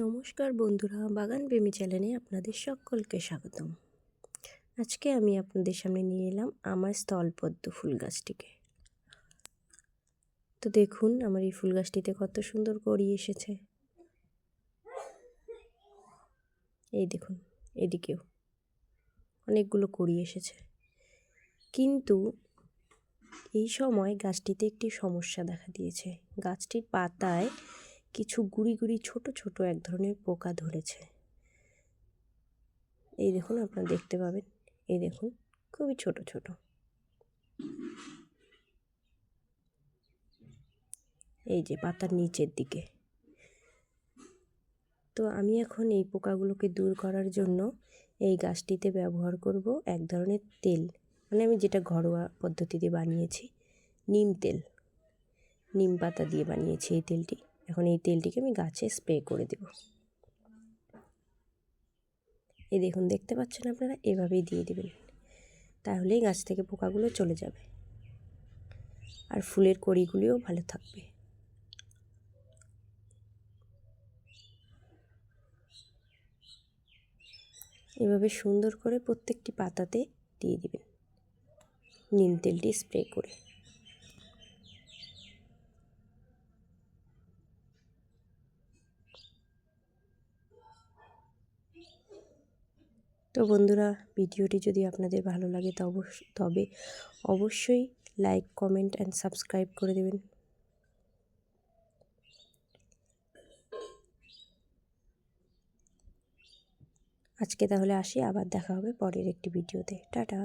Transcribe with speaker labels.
Speaker 1: নমস্কার বন্ধুরা, বাগান প্রেমী চ্যানেলে আপনাদের সকলকে স্বাগতম। আজকে আমি আপনাদের সামনে নিয়ে এলাম আমার স্থলপদ্ম ফুল গাছটিকে। তো দেখুন, আমার এই ফুল গাছটিতে কত সুন্দর কড়ি এসেছে। এই দেখুন, এদিকেও অনেকগুলো কড়ি এসেছে। কিন্তু এই সময় গাছটিতে একটি সমস্যা দেখা দিয়েছে। গাছটির পাতায় কিছু গুড়ি গুড়ি ছোট ছোট এক ধরনের পোকা ধরেছে। এই দেখুন, আপনারা দেখতে পাবেন। এই দেখুন, খুবই ছোট ছোট। এই যে পাতার নিচের দিকে। তো আমি এখন এই পোকাগুলোকে দূর করার জন্য এই গাছটিতে ব্যবহার করব এক ধরনের তেল। মানে আমি যেটা ঘরোয়া পদ্ধতিতে বানিয়েছি, নিম তেল। নিম পাতা দিয়ে বানিয়েছি এই তেলটি। এখন এই তেলটিকে আমি গাছে স্প্রে করে দেব। এই দেখুন, দেখতে পাচ্ছেন আপনারা? এভাবেই দিয়ে দেবেন। তাহলেই গাছ থেকে পোকাগুলো চলে যাবে। আর ফুলের কড়িগুলিও ভালো থাকবে। এভাবে সুন্দর করে প্রত্যেকটি পাতাতে দিয়ে দিবেন। নিম তেলটি স্প্রে করে। তো বন্ধুরা, ভিডিওটি যদি আপনাদের ভালো লাগে তো অবশ্য তবে অবশ্যই লাইক কমেন্ট অ্যান্ড সাবস্ক্রাইব করে দেবেন। আজকে তাহলে আসি, আবার দেখা হবে পরের একটি ভিডিওতে। টাটা!